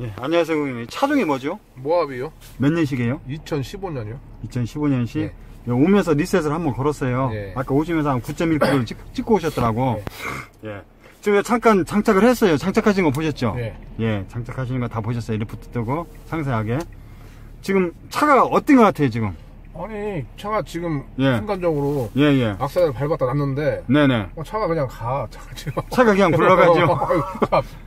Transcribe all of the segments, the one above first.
예, 안녕하세요, 고객님. 차종이 뭐죠? 모압이요? 몇 년식이에요? 2015년이요? 2015년식. 네. 오면서 리셋을 한번 걸었어요. 네. 아까 오시면서 한 9.1km를 찍, 찍고 오셨더라고. 예. 지금 잠깐 장착을 했어요. 장착하신 거 보셨죠? 네. 예, 장착하시는 거 다 보셨어요. 리프트 뜨고 상세하게. 지금 차가 어떤 것 같아요, 지금? 아니 차가 지금 예. 순간적으로 예, 예. 악셀을 밟았다 놨는데 네네. 어, 차가 그냥 가. 차가 지금 차가 그냥 굴러가죠.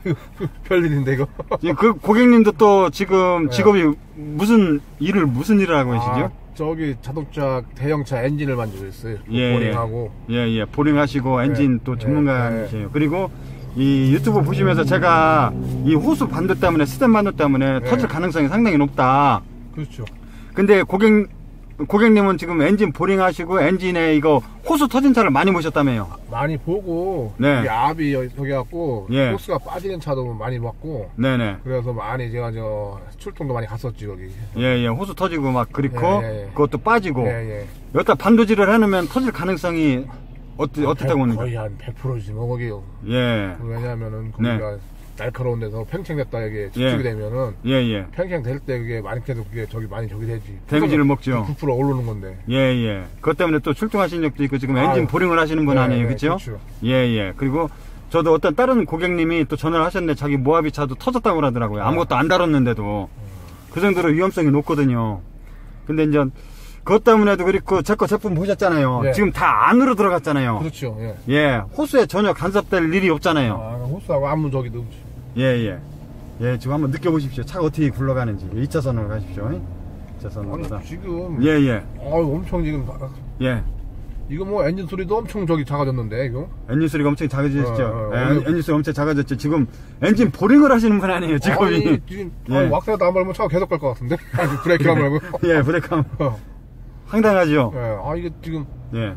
별일인데 이거. 예, 그 고객님도 또 지금 네. 직업이 무슨 일을, 무슨 일을 하고 아, 계시죠? 저기 자동차 대형차 엔진을 만지고 있어요. 예, 보링하고. 예, 예. 보링 하시고 엔진 네, 또 네, 전문가이세요. 그리고 이 유튜브 보시면서 제가 이 호수 반도 때문에 스텐 반도 때문에 네. 터질 가능성이 상당히 높다. 그렇죠. 근데 고객 고객님은 지금 엔진 보링 하시고 엔진에 이거 호수 터진 차를 많이 모셨다며요. 많이 보고 네. 이 압이 여기 갖고 예. 호스가 빠지는 차도 많이 봤고 네네. 그래서 많이 제가 저 출동도 많이 갔었지 여기. 예, 예. 호수 터지고 막 그렇고 예, 예, 예. 그것도 빠지고 예, 예. 여기다 반도질을 해놓으면 터질 가능성이 어떻 어떻다고 보는 거의 거예요? 한 100%지 뭐 거기 예. 왜냐하면은 네. 거기가 날카로운 데서 팽창됐다 이게 집중이 예. 되면은 예, 예. 팽창 될 때 그게 많이 계속 그게 저기 많이 저기 되지 데미지를 먹죠. 9% 오르는 건데 예, 예. 그것 때문에 또 출동하신 적도 있고 지금 엔진 아유. 보링을 하시는 분 네, 아니에요. 네? 그렇죠. 예, 예. 그리고 저도 어떤 다른 고객님이 또 전화를 하셨는데 자기 모하비 차도 터졌다고 그러더라고요. 아무것도 안 다뤘는데도. 그 정도로 위험성이 높거든요. 근데 이제 그것 때문에도 그렇고 제 거 제품 보셨잖아요. 예. 지금 다 안으로 들어갔잖아요. 그렇죠 예. 예. 호수에 전혀 간섭될 일이 없잖아요. 아, 호스하고 아무 저기도 없지. 예, 예. 예, 지금 한번 느껴보십시오. 차가 어떻게 굴러가는지. 2차선으로 가십시오. 2차선으로. 아니 지금 예, 예. 아유 엄청 지금 다- 예. 이거 뭐 엔진 소리도 엄청 저기 작아졌는데 이거 엔진 소리가 엄청 작아졌죠. 어, 어, 예, 엔진 소리 엄청 작아졌죠. 지금 엔진 보링을 하시는 분 아니에요, 직업이. 아니 지금 예. 왁스라도 안 밟으면 차가 계속 갈 것 같은데 브레이크 안 밟고 예, 브레이크 하면 어, 황당하죠. 예. 아 이게 지금 예.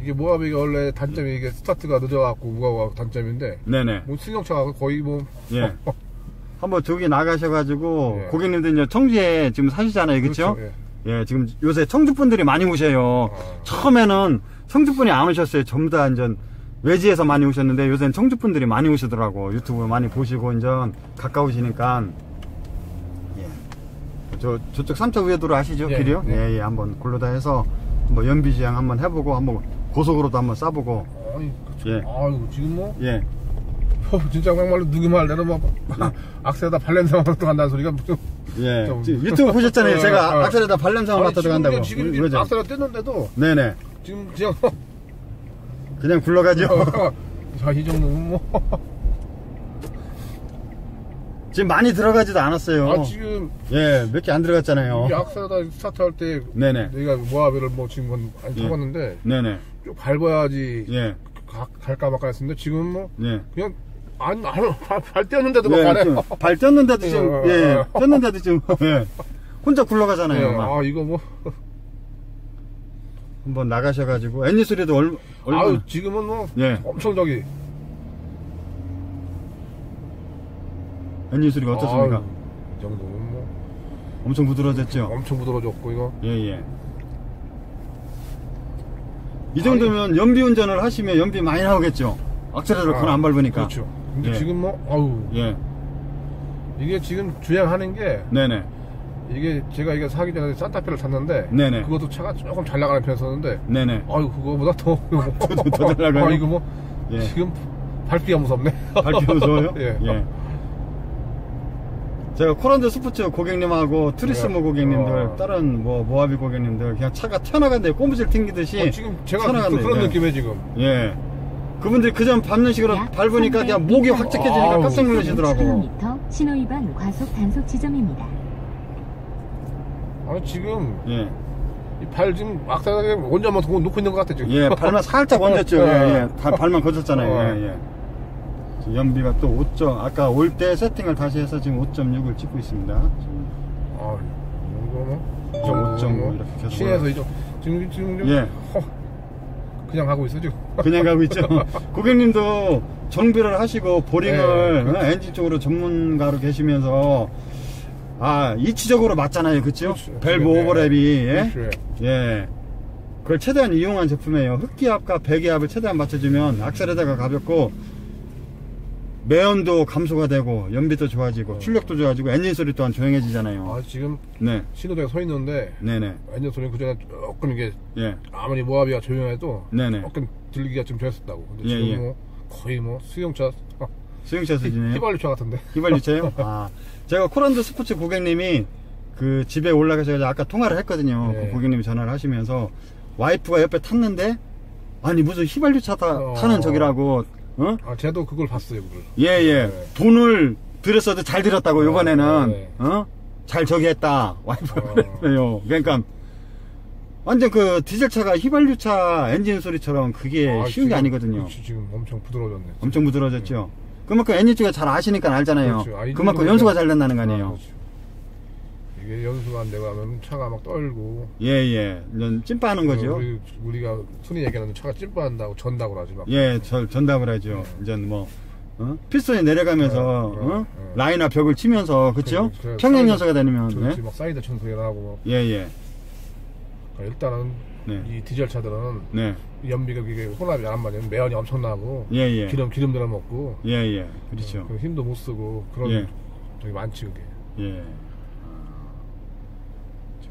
이게 모압이가 원래 단점이 이게 스타트가 늦어갖고 무거워갖고 단점인데 네네. 뭐 승용차가 거의 뭐 예. 한번 저기 나가셔가지고 예. 고객님들 이제 청주에 지금 사시잖아요, 그렇죠? 예. 예, 지금 요새 청주 분들이 많이 오셔요. 아. 처음에는 청주 분이 안 오셨어요. 전부 다 이제 외지에서 많이 오셨는데 요새는 청주 분들이 많이 오시더라고. 유튜브 많이 보시고 이제 가까우시니까. 예. 저 저쪽 삼척 위에도로 아시죠? 예, 길이요? 예. 예, 예. 한번 굴러다 해서 한번 연비지향 한번 해보고 한번 고속으로도 한번 싸보고. 아니 그쵸. 예. 아유 지금 뭐 예. 어, 진짜 막말로 누구 말 내려면 악셀에다 발냄새만 맡아 간다는 소리가 무슨 예. 좀- 유튜브 보셨잖아요. 어, 제가 어. 악셀에다 발냄새만 맡아 들어간다고. 지금 왜죠? 악셀에 뗐는데도 네네. 지금 그냥 그냥 굴러가죠. 자이 정도면 뭐 지금 많이 들어가지도 않았어요. 아, 지금 예, 몇 개 안 들어갔잖아요. 이 악셀에다 스타트 할 때 네네. 내가 모하비를 뭐 지금 건 많이 예. 타봤는데 네네. 좀 밟아야지 예, 가- 갈까 말까 했는데 지금 뭐 예. 그냥 안, 안, 발, 발 떼었는데도 막 예, 가네. 발 떴는데도 지금, 어, 예, 어. 떴는데도 지금, 예. 혼자 예, 굴러가잖아요. 막. 아, 이거 뭐. 한번 나가셔가지고, 애니 소리도 얼, 얼마, 아유, 지금은 뭐. 예. 엄청 저기. 소리가 어떻습니까? 아유, 이 정도면 뭐. 엄청 부드러워졌죠? 엄청 부드러워졌고, 이거. 예, 예. 이 정도면 연비 운전을 하시면 연비 많이 나오겠죠? 악셀레를 그안 밟으니까. 그렇죠. 근데 예. 지금 뭐, 아유. 예, 이게 지금 주행하는 게, 네네. 이게 제가 이게 사기 전에 산타페를 탔는데, 네네. 그것도 차가 조금 잘 나가는 편이었는데, 네네. 아유, 그거보다 더. 더- 더잘 나가요? 아, 이거 뭐. 예. 지금 밟기가 무섭네. 밟기 무서워요? 예. 제가 코란드 스포츠 고객님하고 트리스모 예. 고객님들, 어. 다른 뭐 모하비 고객님들 그냥 차가 튀어나간데 꼬무질 튕기듯이 어, 지금 제가 그, 튀어나간대요. 그런 예. 느낌이에요, 지금. 예. 그분들이 그전 밟는 식으로 약 밟으니까 그냥 목이 확 찢겨지니까 아우. 깜짝 놀라시더라고. 10km 신호위반 과속 단속 지점입니다. 아니, 지금. 예. 이발 지금 악사하게 원자만 놓고 있는 것 같아 지금. 예, 발만 살짝 얹었죠. 어. 예, 예. 다 발만 거쳤잖아요. 어. 예, 예. 연비가 또 5 점, 아까 올 때 세팅을 다시 해서 지금 5.6을 찍고 있습니다. 아, 이 오점 뭐 이렇게 계속 시내에서 이정 지금 지금 좀 예. 허, 그냥 가고 있어 지금. 그냥 가고 있죠. 고객님도 정비를 하시고 보링을 네, 어, 엔진 쪽으로 전문가로 계시면서 아 이치적으로 맞잖아요, 그렇죠? 그렇죠. 밸브 네. 오버랩이 예? 그렇죠. 예. 그걸 최대한 이용한 제품이에요. 흡기압과 배기압을 최대한 맞춰주면 악셀에다가 가볍고 매연도 감소가 되고 연비도 좋아지고 어. 출력도 좋아지고 엔진 소리 또한 조용해지잖아요. 아 지금 네, 신호대가 서 있는데 네네, 엔진 소리 그 전에 조금 이게 예, 아무리 모하비가 조용해도 네네. 조금 들리기가 좀 그랬었다고. 근데 예, 지금 예. 뭐 거의 뭐 수용차 아, 수용차 수준이에요. 휘발유차 같은데. 휘발유차요? 아, 제가 코란도 스포츠 고객님이 그 집에 올라가셔서 아까 통화를 했거든요. 네. 그 고객님이 전화를 하시면서 와이프가 옆에 탔는데 아니 무슨 휘발유 차 타, 어. 타는 적이라고 어? 아 쟤도 그걸 봤어요 그걸. 예 예 네. 돈을 들였어도 잘 들였다고 이번에는 네. 어? 잘 저기 했다 와이프가 어. 그랬어요 그러니까 완전 그 디젤차가 휘발유차 엔진 소리처럼 그게 아, 쉬운 게 지금- 아니거든요 그렇지, 지금 엄청 부드러워졌네. 엄청 부드러워졌죠 그만큼 엔진 쪽에 잘 아시니까 알잖아요 그렇죠. 아, 이 그만큼 연수가 잘 된다는 거 아, 아니에요 그렇죠. 이게 연수가 안 되고 하면 차가 막 떨고. 예예 이제 찐빠하는 거죠 우리, 우리 가 흔히 얘기하는 차가 찐빠한다고 전다고 하지 막. 예, 저, 전담을 하죠. 이제 뭐, 어? 피스톤이 내려가면서, 어? 네. 라인과 벽을 치면서, 그쵸? 그래. 평행 사이드- 연소가 되면, 그렇지 네? 막 사이드 청소기 나고. 예, 예. 그러니까 일단은 네. 이 디젤 차들은 네. 연비가 이게 혼합이 안 맞으면 매연이 엄청나고 예, 예. 기름 기름 들어 먹고 예, 예. 그렇죠. 그 힘도 못 쓰고 그런 예. 저기 많지 그게. 예.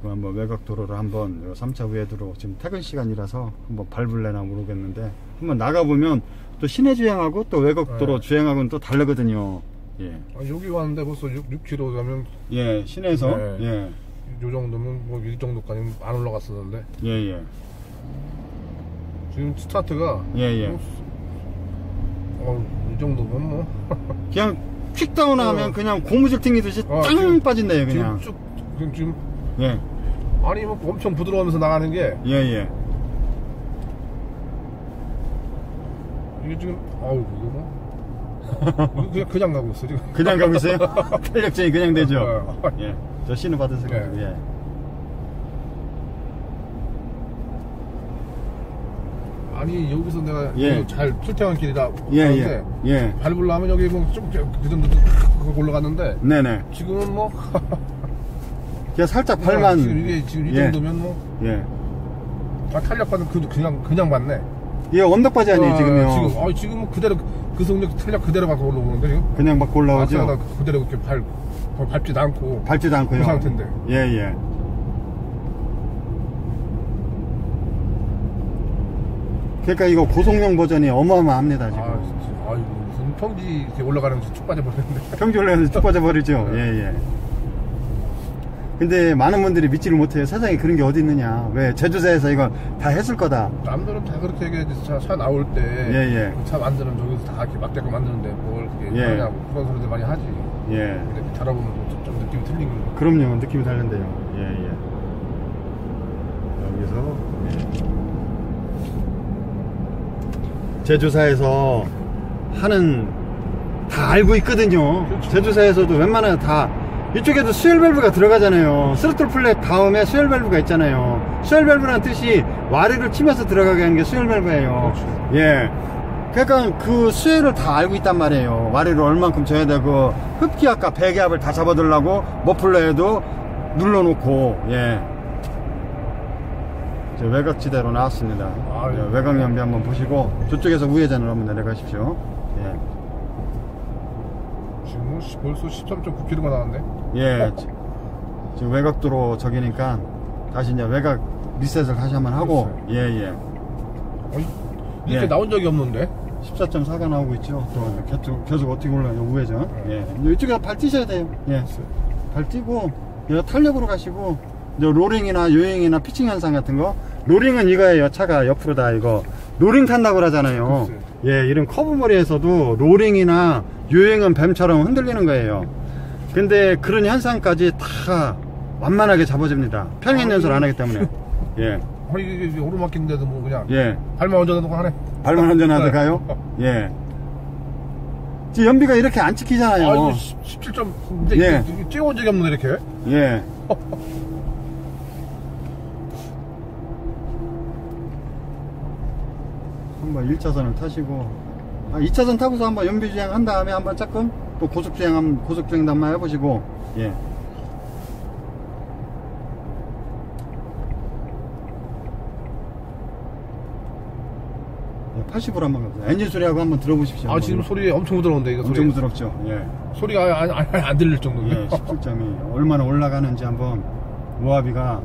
아, 지금 한번 외곽 도로를 한번, 요 3차 우회도로 지금 퇴근 시간이라서 한번 밟을래나 모르겠는데, 한번 나가보면 또 시내 주행하고 또 외곽 도로 네. 주행하고는 또 다르거든요. 예. 아, 여기 왔는데 벌써 6, 6km 가면 예, 시내에서, 네. 예. 요 정도면 뭐 이 정도까지는 안 올라갔었는데 예, 예. 지금 스타트가 예, 예. 뭐, 어, 이 정도면 뭐 그냥 퀵다운 하면 어. 그냥 고무줄 튕기듯이 어, 짱 지금- 빠진대요, 지금 그냥. 쭉 지금, 지금 예, 아니 뭐 엄청 부드러우면서 나가는 게 예, 예. 이게 지금 아우 이거 뭐 이거 그냥 그냥 가고 있어 지금 그냥 가고 있어요? 탄력적이 그냥 되죠? 어. 예. 저 신호 받으세요. 네. 예. 아니 여기서 내가 예. 이거 잘 출퇴근 길이다 예, 예. 하는데 예. 밟으려면 여기 뭐좀그 정도 그거 올라갔는데 네네. 지금은 뭐 그냥 살짝 발만. 지금 이게 지금 이 예. 정도면 뭐 예. 아, 탄력 받은 그 그냥 그냥 맞네. 이게 언덕 바지 아니에요, 아, 지금요? 지금 아 지금 그대로 그 속력 탄력 그대로 가서 올라오는데 지금 그냥 막 올라오죠? 악셀에다 그대로 이렇게 밟 어, 밟지도 않고 밟지도 않고요. 그 상태인데. 예, 예. 그러니까 이거 고속용 버전이 어마어마합니다, 지금. 아 진짜 아 이거 무슨 평지 이렇게 올라가면서 쭉 빠져버렸는데. 평지 올라가서 쭉 빠져버리죠. 네. 예, 예. 근데 많은 분들이 믿지를 못해요. 세상에 그런 게 어디 있느냐. 왜? 제주사에서 이거 다 했을 거다. 남들은 다 그렇게 얘기하지 차, 차 나올 때. 예, 예. 그차 만드는 저기서 다 이렇게 막대고 만드는데 뭘 그렇게 예. 하냐고 그런 소리들 많이 하지. 예. 근데 달아보면 좀, 좀 느낌이 틀린 거죠. 그럼요. 느낌이 다른데요. 예, 예. 여기서, 예. 제주사에서 하는, 다 알고 있거든요. 그렇죠. 제주사에서도 웬만하면 다, 이쪽에도 수열 밸브가 들어가잖아요. 스로틀 플랫 다음에 수열 밸브가 있잖아요. 수열 밸브라는 뜻이 와리를 치면서 들어가게 하는 게 수열 밸브예요. 그렇죠. 예. 그러니까 그 수혜를 다 알고 있단 말이에요. 와리를 얼만큼 줘야 되고 흡기압과 배기압을 다 잡아두려고 머플러에도 눌러놓고 예. 이제 외곽지대로 나왔습니다. 아, 예, 예. 외곽 연비 한번 보시고 저쪽에서 우회전을 한번 내려가십시오. 예. 벌써 13.9km가 나왔네. 예. 지- 지금 외곽도로 저기니까 다시 이제 외곽 리셋을 다시 한번 하고 예, 예. 어이, 이렇게 예. 나온 적이 없는데. 14.4가 나오고 있죠. 또 계속, 계속 어떻게 올라가요? 우회전. 예. 이쪽에 발 뛰셔야 돼요. 예. 발 뛰고 이 탄력으로 가시고 이제 로링이나 요잉이나 피칭 현상 같은 거 로링은 이거예요. 차가 옆으로 다 이거 로링 탄다고 그러잖아요. 예, 이런 커브 머리에서도 로링이나 요잉은 뱀처럼 흔들리는 거예요. 근데 그런 현상까지 다 완만하게 잡아줍니다. 평행 아, 연소를 안 하기 때문에. 예. 이게 오르막길인데도 뭐 그냥 예. 발만 얹어놓고 하네. 발만 운전하다 네. 가요? 예. 지금 연비가 이렇게 안 찍히잖아요. 아 이거 17점 근데 예. 찍어온 적이 없는데 이렇게. 예. 한번 1차선을 타시고, 아, 2차선 타고서 한번 연비주행 한 다음에 한번 조금 또 고속주행, 한 고속주행도 한번 해보시고, 예. 80으로 한번 가보세요. 엔진 소리하고 한번 들어보십시오. 아 한번. 지금 소리 엄청 부드러운데 이거 엄청 소리 부드럽죠. 예. 소리가 안, 안, 안 들릴 정도인데 예, 17점이 얼마나 올라가는지 한번 모하비가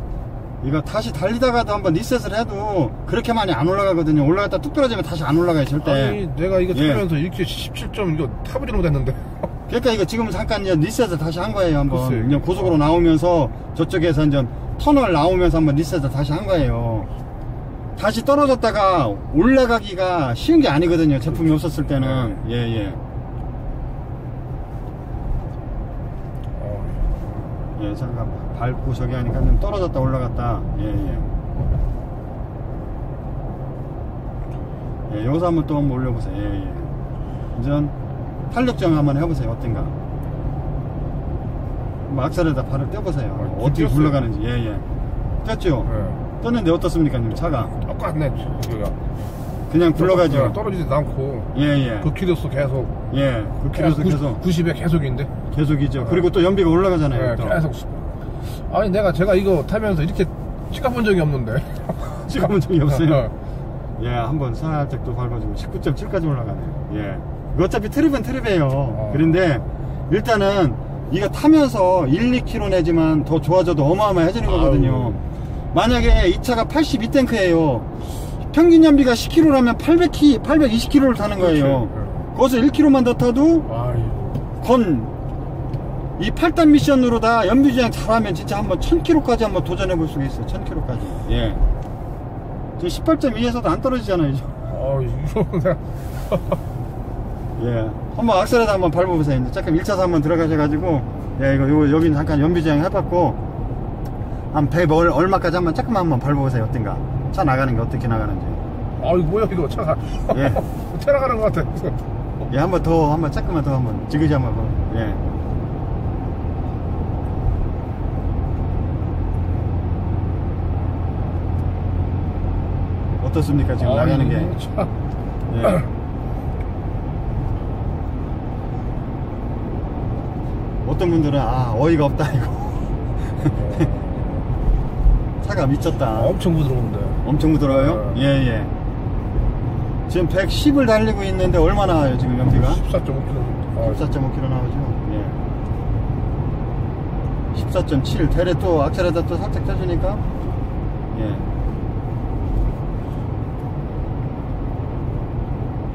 이거 다시 달리다가도 한번 리셋을 해도 그렇게 많이 안 올라가거든요. 올라갔다 뚝 떨어지면 다시 안 올라가요, 절대. 아니 내가 이거 예. 타면서 이렇게 17점 이거 타버리는 거 됐는데 그러니까 이거 지금 잠깐 이제 리셋을 다시 한 거예요, 한번. 글쎄요. 이제 고속으로 나오면서 저쪽에서 이제 터널 나오면서 한번 리셋을 다시 한 거예요. 다시 떨어졌다가 올라가기가 쉬운 게 아니거든요. 제품이 없었을 때는. 예, 예. 어, 예, 잠깐 밟고 저기 하니까 좀 떨어졌다 올라갔다. 예, 예. 예, 여기서 한번 또 한번 올려보세요. 예, 예. 이제 탄력정 한번 해보세요. 어떤가? 뭐 악셀에다 발을 떼보세요. 아, 어떻게 뛰었어요. 굴러가는지. 예, 예. 뗐죠? 예. 떴는데 어떻습니까, 지금 차가? 똑같네 여기가 그냥 굴러가죠. 떨어지지도 않고 예, 예. 그 키로수 계속 예, 그 키로수 계속 90에 계속인데 계속이죠. 그리고 또 연비가 올라가잖아요. 예, 또. 계속 아니 내가 제가 이거 타면서 이렇게 찍어본 적이 없는데 찍어본 적이 없어요. 어. 예, 한번 살짝 또 밟아주고 19.7까지 올라가네요. 예. 어차피 트립은 트립이에요. 어. 그런데 일단은 이거 타면서 1, 2km 내지만 더 좋아져도 어마어마해지는 거거든요. 아유. 만약에 이 차가 82탱크예요. 평균 연비가 10km라면 800km, 820km를 타는 거예요. 거기서 1km만 더 타도 아이고 건 이 8단 미션으로 다 연비 주행 잘하면 진짜 한번 1000km까지 한번 도전해 볼 수가 있어요. 1000km까지. 예. 지금 18.2에서도 안 떨어지잖아요. 이제. 아 이거 내가 예. 한번 악셀에다 한번 밟아보세요. 이제 잠깐 1차선 한번 들어가셔가지고, 예, 이거, 요, 여긴 잠깐 연비주행 해봤고, 한 100 얼, 얼마까지 한번 조금만 한번 밟아보세요. 어떤가. 차 나가는 게 어떻게 나가는지. 아 이거 뭐야 이거 차가 예. 태나가는 것 같아 예, 한번 더, 한번 조금만 더 한번 지그시 한번, 봐. 예. 어떻습니까? 지금 아, 나가는 게. 예. 어떤 분들은 아 어이가 없다 이거 차가 미쳤다 엄청 부드러운데 엄청 부드러워요? 네. 예 예 지금 110을 달리고 있는데 얼마 나와요 지금 연비가? 14.5km 14.5km 나오죠 예 14.7 대래 또 악셀에다 또 살짝 떼주니까 예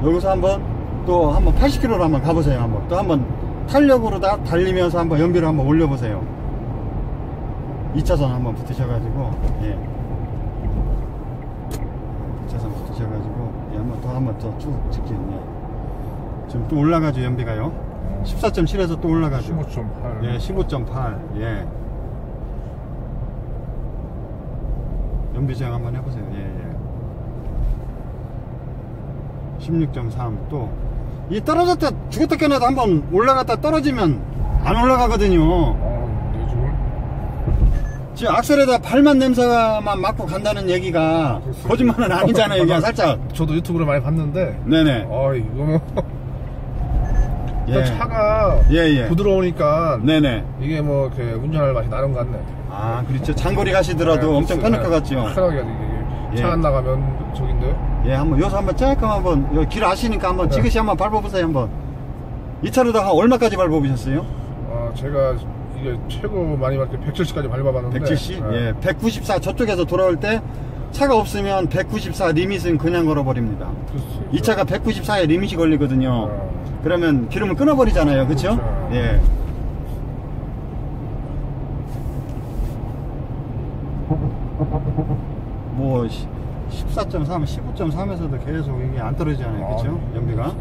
여기서 한번 또 한번 80km로 한번 가보세요 한번 또 한번 탄력으로 다 달리면서 한번 연비를 한번 올려보세요 2차선 한번 붙으셔가지고 예 2차선 붙으셔가지고 예, 한번 더 한번 더 쭉 직진 예. 지금 또 올라가죠 연비가요 14.7에서 또 올라가죠 15.8 예, 15.8. 예. 연비 제한 한번 해보세요. 예, 예. 16.3. 또, 이 떨어졌다, 죽었다 깨나도 한번 올라갔다 떨어지면 안 올라가거든요. 아, 네, 지금 악셀에다 발만 냄새만 맡고 간다는 얘기가. 거짓말은 아니잖아요. 그냥 살짝. 저도 유튜브를 많이 봤는데 네네. 아 이거 뭐 예. 차가 예, 예. 부드러우니까 네네. 이게 뭐 이렇게 운전할 맛이 것 같네 아, 그렇죠. 장거리 가시더라도 네, 엄청. 편할 것 같죠. 편하게 예. 차안 나가면 저긴데 예, 한번 여기서 한번 조금 한번 여기 길 아시니까 한번 네. 지그시 한번 밟아보세요 한번. 이 차로도 한 얼마까지 밟아보셨어요? 아 제가 이게 최고 많이 밟을 때 170까지 밟아봤는데 170? 네. 예, 194 저쪽에서 돌아올 때 차가 없으면 194 리밋은 그냥 걸어버립니다. 글쎄. 이 차가 194에 리밋이 걸리거든요. 어. 그러면 기름을 끊어버리잖아요, 그렇죠? 그렇죠. 예. 뭐 14.3, 15.3에서도 계속 이게 안 떨어지잖아요, 아, 그렇죠? 네. 연비가.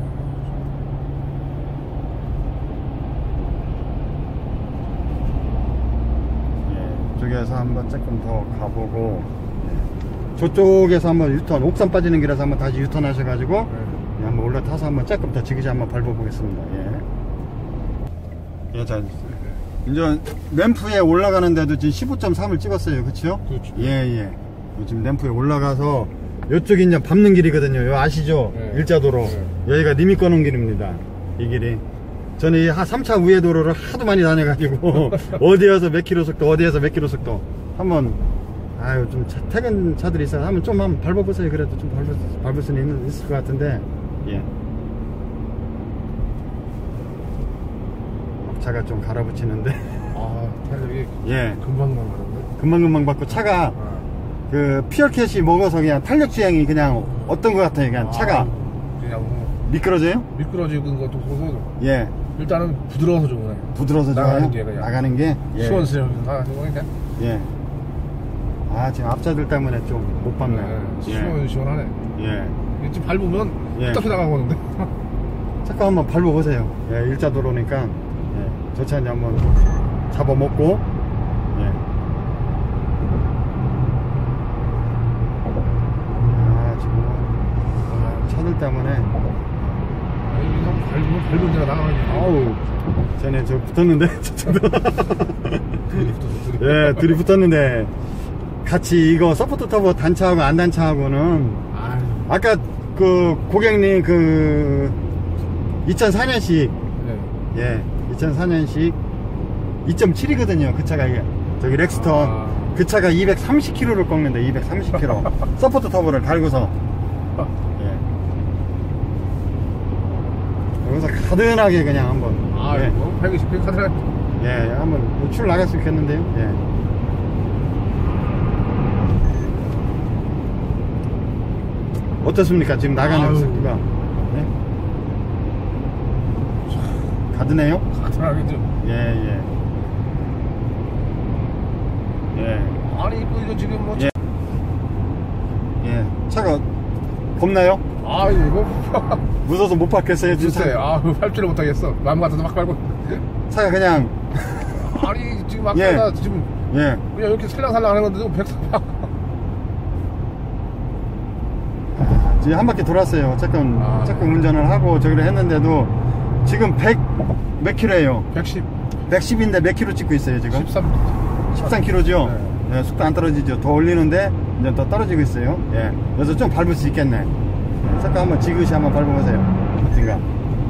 예, 저쪽에서 한번 조금 더 가보고 예. 저쪽에서 한번 유턴 옥산 빠지는 길에서 한번 다시 유턴 하셔가지고 네. 예, 한번 올라타서 한번 조금 더 지그시 한번 밟아보겠습니다 예. 예, 자 이제 램프에 올라가는데도 지금 15.3을 찍었어요 그쵸? 그렇죠. 예 예 지금 램프에 올라가서 이쪽이 이제 밟는 길이거든요. 요 아시죠? 네. 일자도로. 네. 여기가 님이 꺼놓은 길입니다. 이 길이. 저는 이 3차 우회 도로를 하도 많이 다녀가지고 어디에서 몇 킬로 속도 어디에서 몇 킬로 속도. 한번 아유 좀 차- 퇴근 차들이 있어 한번 좀 한번 밟아보세요. 그래도 좀 밟을, 수- 밟을 수는 있는, 있을 것 같은데. 예. 차가 좀 갈아붙이는데. 아 탄력이 예. 금방금방 가는데 금방금방 받고 차가 아. 그 피어캣이 먹어서 그냥 탄력 주행이 그냥 어떤 것 같아요 그냥 차가 아, 그냥 뭐 미끄러져요? 미끄러지는 것도 보고 예 일단은 부드러워서 좋네 부드러워서 좋아요 나가는 게 그냥. 나가는 게 예. 시원시원 나가는 거니까 예. 아 지금 앞차들 때문에 좀못 밟네요 네, 예. 시원 시원하네 예. 지금 밟으면 예. 후딱히 나가고는데 잠깐 한번 밟아보세요. 예, 일자 도로니까 예, 저 차 이제 한번 잡아먹고 예. 아 지금 아, 차들 때문에. 밟으면 밟은 데가 나가는 게 아우 쟤네 저 붙었는데? 예 둘이 붙었는데. 같이 이거 서포트 터보 단차하고 안 단차하고는 아유. 아까 그 고객님 그 2004년식. 네. 예, 2004년식 2.7이거든요. 그 차가 이게. 저기 렉스턴. 아. 그 차가 230km를 꺾는데 230km 서포트 터보를 달고서 예. 여기서 가든하게 그냥 한번 아 예, 이거 120, 100 카드라 예, 한번 출 나갈 수 있겠는데요. 예. 어떻습니까? 지금 나가는 아유. 속도가 예? 가드네요. 카드라게 좀 예, 예. 예, 아니 뭐 이거 지금 뭐 예. 예. 차가 겁나요? 아 이거 무서워서 못 받겠어요, 진짜. 글쎄 줄을 못하겠어 마음 같아서 막 밟고 차가 그냥, 아니 지금 아까 예. 나 지금 예. 그냥 이렇게 살랑살랑 하는 건데도 130 지금 한 바퀴 돌았어요. 조금, 아. 조금 운전을 하고 저기를 했는데도 지금 100, 몇 킬로예요? 110 110인데 몇 킬로 찍고 있어요, 지금? 13 13km죠? 네. 예, 속도 안 떨어지죠. 더 올리는데 이제 더 떨어지고 있어요. 예. 그래서 좀 밟을 수 있겠네. 잠깐 한번 지그시 한번 밟아보세요. 어떤가?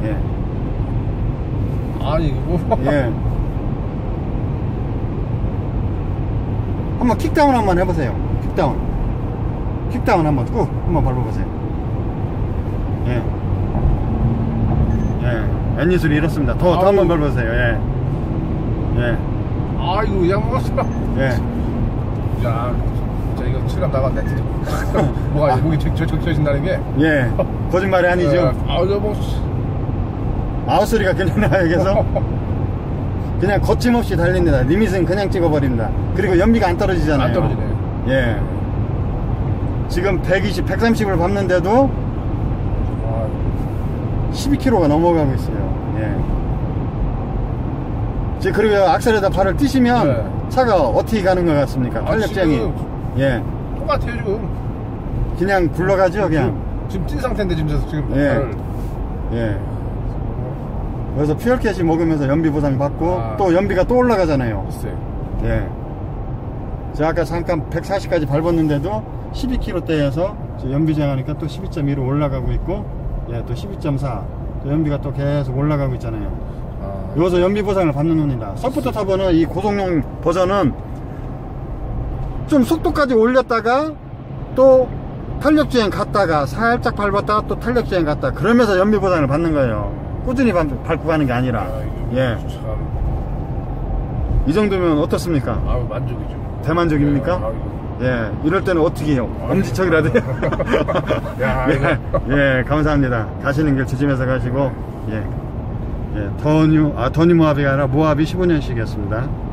예. 아니 이거 예. 한번 킥다운 한번 해보세요. 킥다운. 킥다운 한번 꾹 한번 밟아보세요. 예. 예. 엔니술이 이렇습니다. 더, 더. 한번 밟아보세요. 예. 예. 아이고 양 먹었어 예. 야 진짜 이거 실감 나갔네 진짜 뭐가 목이 적적해진다는 게 예. 거짓말이 아니죠. 아 이거 뭐 아웃소리가 그냥 나요, 여기서. 그냥 거침없이 달립니다. 리밋은 그냥 찍어버립니다. 그리고 연비가 안 떨어지잖아요. 안 떨어지네. 예. 지금 120, 130을 밟는데도 아, 12km가 넘어가고 있어요. 예. 지금 그리고 악셀에다 발을 띄시면 네. 차가 어떻게 가는 것 같습니까? 아, 탄력장이. 지금- 예. 똑같아요 지금 그냥 굴러가죠, 그냥. 지금 찐 상태인데 지금 저- 지금 예. 예. 그래서 퓨얼캣이 먹으면서 연비 보상 받고 아. 또 연비가 또 올라가잖아요. 글쎄 예. 제가 아까 잠깐 140까지 밟았는데도 12km대에서 연비 제한하니까 또 12.2로 올라가고 있고, 예, 또 12.4. 연비가 또 계속 올라가고 있잖아요. 아, 여기서 연비 보상을 받는 겁니다. 서포터 터보는 이 고속용 버전은 좀 속도까지 올렸다가 또 탄력 주행 갔다가 살짝 밟았다가 또 탄력 주행 갔다 그러면서 연비 보상을 받는 거예요. 꾸준히 밟, 고 가는 게 아니라. 아, 예. 참 이 정도면 어떻습니까? 아유 만족이죠 대만족입니까? 예, 아이고. 예, 이럴 때는 어떻게 해요? 엄지척이라도 예. 예, 감사합니다. 가시는 길 조심해서 가시고, 예, 예, 더뉴, 아, 더뉴 모하비가 아니라 모하비 15년씩이었습니다.